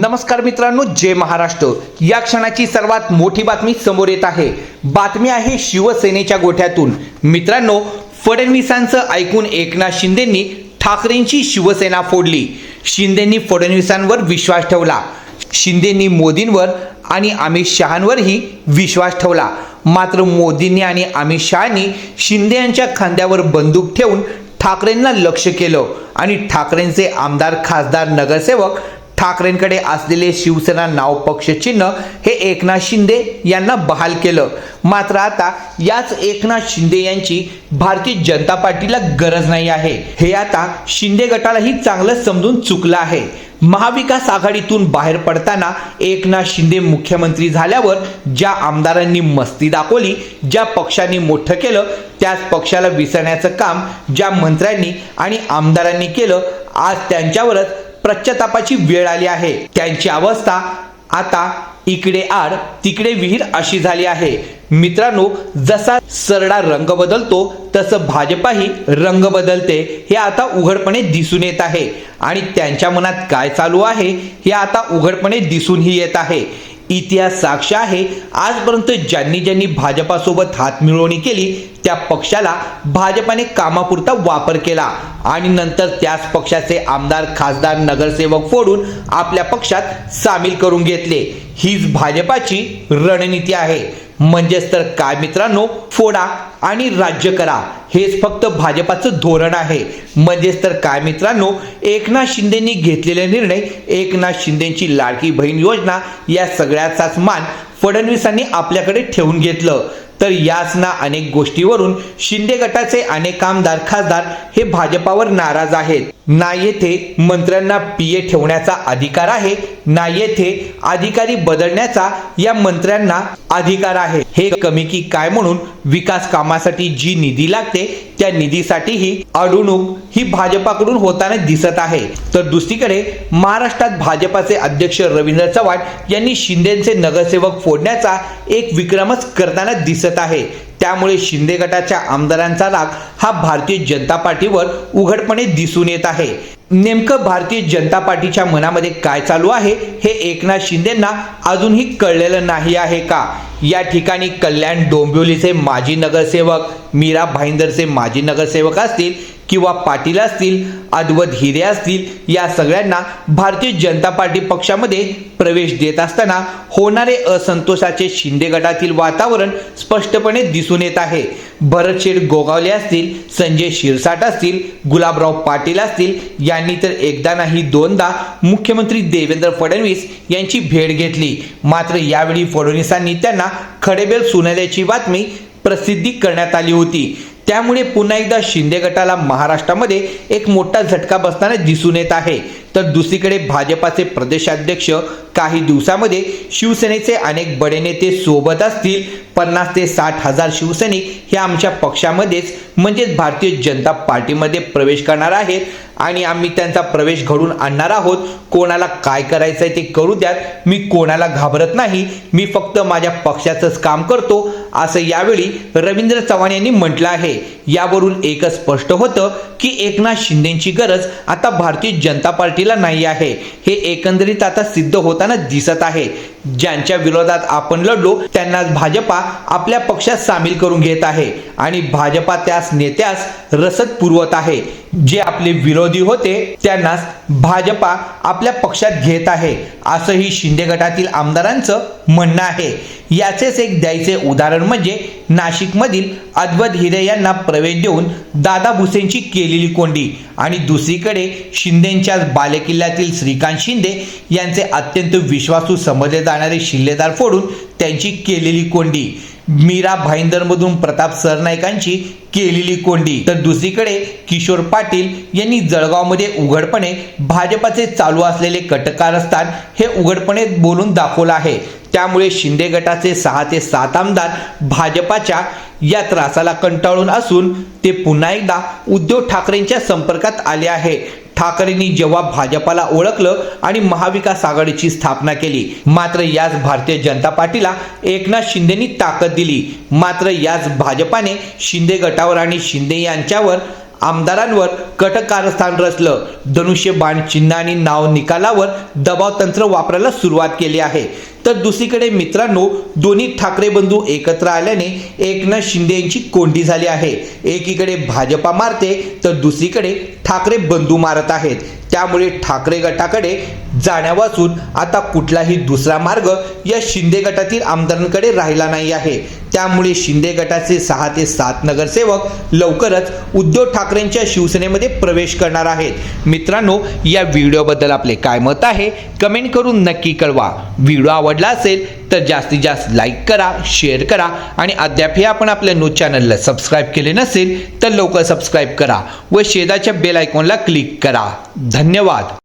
नमस्कार मित्रांनो जय महाराष्ट्र. या क्षणाची सर्वात मोठी बातमी समोर येत आहे. बातमी आहे शिवसेनेच्या गोठ्यातून. मित्रांनो फडणवीसांचं ऐकून एकनाथ शिंदेंनी ठाकरेंची शिवसेना फोडली. शिंदेंनी फडणवीसांवर विश्वास ठेवला. शिंदेंनी मोदींवर आणि अमित शहांवरही विश्वास ठेवला. मात्र मोदींनी आणि अमित शहानी शिंदे यांच्या खांद्यावर बंदूक ठेवून ठाकरेंना लक्ष केलं आणि ठाकरेंचे आमदार खासदार नगरसेवक ठाकरेंकडे असलेले शिवसेना नाव पक्ष चिन्ह हे एकनाथ शिंदे यांना बहाल केलं. मात्र आता याच एकनाथ शिंदे यांची भारतीय जनता पार्टीला गरज नाही आहे. हे आता शिंदे गटालाही चांगलं समजून चुकलं आहे. महाविकास आघाडीतून बाहेर पडताना एकनाथ शिंदे मुख्यमंत्री झाल्यावर ज्या आमदारांनी मस्ती दाखवली ज्या पक्षांनी मोठं केलं त्याच पक्षाला विसरण्याचं काम ज्या मंत्र्यांनी आणि आमदारांनी केलं आज त्यांच्यावरच पश्चातापाची वेळ आली आहे. त्यांची अवस्था आता इकडे आड तिकडे विहीर अशी झाली आहे. मित्रांनो जसा सरडा रंग बदलतो तसं भाजपाही रंग बदलते. हे आता उघडपणे दिसून येत आहे. आणि त्यांच्या मनात काय चालू आहे हे आता उघडपणे दिसूनही येत आहे. इतिहास साक्ष आहे. आजपर्यंत ज्यांनी ज्यांनी भाजपासोबत हातमिळवणी केली त्या पक्षाला भाजपाने कामापुरता वापर केला. आणि नंतर त्याच पक्षाचे आमदार खासदार नगरसेवक फोडून आपल्या पक्षात सामील करून घेतले. हीच भाजपाची रणनीती आहे. म्हणजेच तर काय मित्रांनो फोडा आणि राज्य करा. हेच फक्त भाजपाचं धोरण आहे. म्हणजेच तर काय मित्रांनो एकनाथ शिंदेनी घेतलेले निर्णय एकनाथ शिंदेची लाडकी बहीण योजना या सगळ्याचाच मान फडणवीसांनी आपल्याकडे ठेवून घेतलं. तर याच ना अनेक गोष्टीवरून शिंदे गटाचे अनेक आमदार खासदार हे भाजपावर नाराज आहेत. ना येथे मंत्र्यांना पीए ठेवण्याचा अधिकार आहे ना येथे अधिकारी बदलण्याचा या मंत्र्यांना अधिकार आहे. हे कमी की काय म्हणून विकास कामासाठी जी निधी लागते त्या निधीसाठीही अडवणूक ही भाजपाकडून होताना दिसत आहे. तर दुसरीकडे महाराष्ट्रात भाजपाचे अध्यक्ष रवींद्र चव्हाण यांनी शिंदेचे नगरसेवक फोडण्याचा एक विक्रमच करताना दिसत आहे. त्यामुळे शिंदे गटाच्या आमदारांचा राग हा भारतीय जनता पार्टीवर उघडपणे दिसून येत आहे. नेमकं भारतीय जनता पार्टीच्या मनामध्ये काय चालू आहे हे एकनाथ शिंदेंना अजूनही कळलेलं नाही आहे का? या ठिकाणी कल्याण डोंबिवलीचे माजी नगरसेवक मीरा भाईंदरचे माजी नगरसेवक असतील किंवा पाटील असतील अद्वत हिरे असतील या सगळ्यांना भारतीय जनता पार्टी पक्षामध्ये प्रवेश देत असताना होणारे असंतोषाचे शिंदे गटातील वातावरण स्पष्टपणे दिसून येत आहे. भरतशेठ गोगावले असतील संजय शिरसाट असतील गुलाबराव पाटील असतील यांनी तर एकदा नाही दोनदा मुख्यमंत्री देवेंद्र फडणवीस यांची भेट घेतली. मात्र यावेळी फडणवीसांनी त्यांना खडेबेल सुनाल्याची बातमी प्रसिद्धी करण्यात आली होती. त्यामुळे पुन्हा एकदा शिंदे गटाला महाराष्ट्रामध्ये एक मोठा झटका बसताना दिसून येत आहे. तर दुसरीकडे भाजपाचे प्रदेशाध्यक्ष काही दिवसामध्ये शिवसेनेचे अनेक बडे नेते सोबत असतील. पन्नास ते साठ हजार शिवसैनिक हे आमच्या पक्षामध्येच म्हणजेच भारतीय जनता पार्टीमध्ये प्रवेश करणार आहेत. आणि आम्ही त्यांचा प्रवेश घडून आणणार आहोत. कोणाला काय करायचं आहे ते करू द्यात. मी कोणाला घाबरत नाही. मी फक्त माझ्या पक्षाचंच काम करतो. असं यावेळी रवींद्र चव्हाण यांनी म्हटलं आहे. यावरून एकच स्पष्ट होतं की एकनाथ शिंदेची गरज आता भारतीय जनता पार्टीला नाही आहे. हे एकंदरीत आता सिद्ध होताना दिसत आहे. ज्यांच्या विरोधात आपण लढलो त्यांनाच भाजपा आपल्या पक्षात सामील करून घेत आहे. आणि भाजपा त्यास नेत्यास रसद पुरवत आहे. जे आपले विरोधी होते त्यांनाच भाजपा आपल्या पक्षात घेत आहे. असंही शिंदे गटातील आमदारांचं म्हणणं आहे. याचेच एक द्यायचे उदाहरण म्हणजे नाशिकमधील अद्वत हिरे यांना प्रवेश देऊन दादा भुसेंची केलेली कोंडी आणि दुसरीकडे शिंदेंच्याच बालेकिल्ल्यातील श्रीकांत शिंदे यांचे अत्यंत विश्वासू समजले जाणारे शिल्लेदार फोडून त्यांची केलेली कोंडी. मीरा भाईंदरमधून प्रताप सरनाईकांची केलेली कोंडी. तर दुसरीकडे किशोर पाटील यांनी जळगावमध्ये उघडपणे भाजपाचे चालू असलेले कटकारस्थान हे उघडपणे बोलून दाखवलं आहे. त्यामुळे शिंदे गटाचे सहा ते सात आमदार भाजपाच्या या त्रासाला कंटाळून असून ते पुन्हा एकदा उद्धव ठाकरेंच्या संपर्कात आले आहे. ठाकरेंनी जेव्हा भाजपाला ओळखलं आणि महाविकास आघाडीची स्थापना केली मात्र याच भारतीय जनता पार्टीला एकनाथ शिंदेनी ताकद दिली. मात्र याच भाजपाने शिंदे गटावर आणि शिंदे यांच्यावर आमदारांवर कटकारस्थान रचलं. धनुष्य बाण चिन्ह आणि नाव निकालावर दबाव तंत्र वापरायला सुरुवात केली आहे. तर दुसरीकडे मित्रांनो दोन्ही ठाकरे बंधू एकत्र आल्याने एकनाथ शिंदे यांची कोंडी झाली आहे. एकीकडे भाजपा मारते तर दुसरीकडे ठाकरे बंधू मारत आहेत. त्यामुळे ठाकरे गटाकडे जाण्यापासून आता कुठलाही दुसरा मार्ग या शिंदे गटातील आमदारांकडे राहिला नाही आहे. त्यामुळे शिंदे गटाचे सहा ते सात नगरसेवक लवकरच उद्धव ठाकरेंच्या शिवसेनेमध्ये प्रवेश करणार आहेत. मित्रांनो या व्हिडिओबद्दल आपले काय मत आहे कमेंट करून नक्की कळवा. व्हिडिओ आवडला असेल तर जास्तीत जास्त लाईक करा शेअर करा आणि अद्याप हे आपण आपल्या न्यूज चॅनलला सबस्क्राईब केले नसेल तर लवकर सबस्क्राईब करा व शेजारच्या बेल आयकॉनला क्लिक करा. धन्यवाद.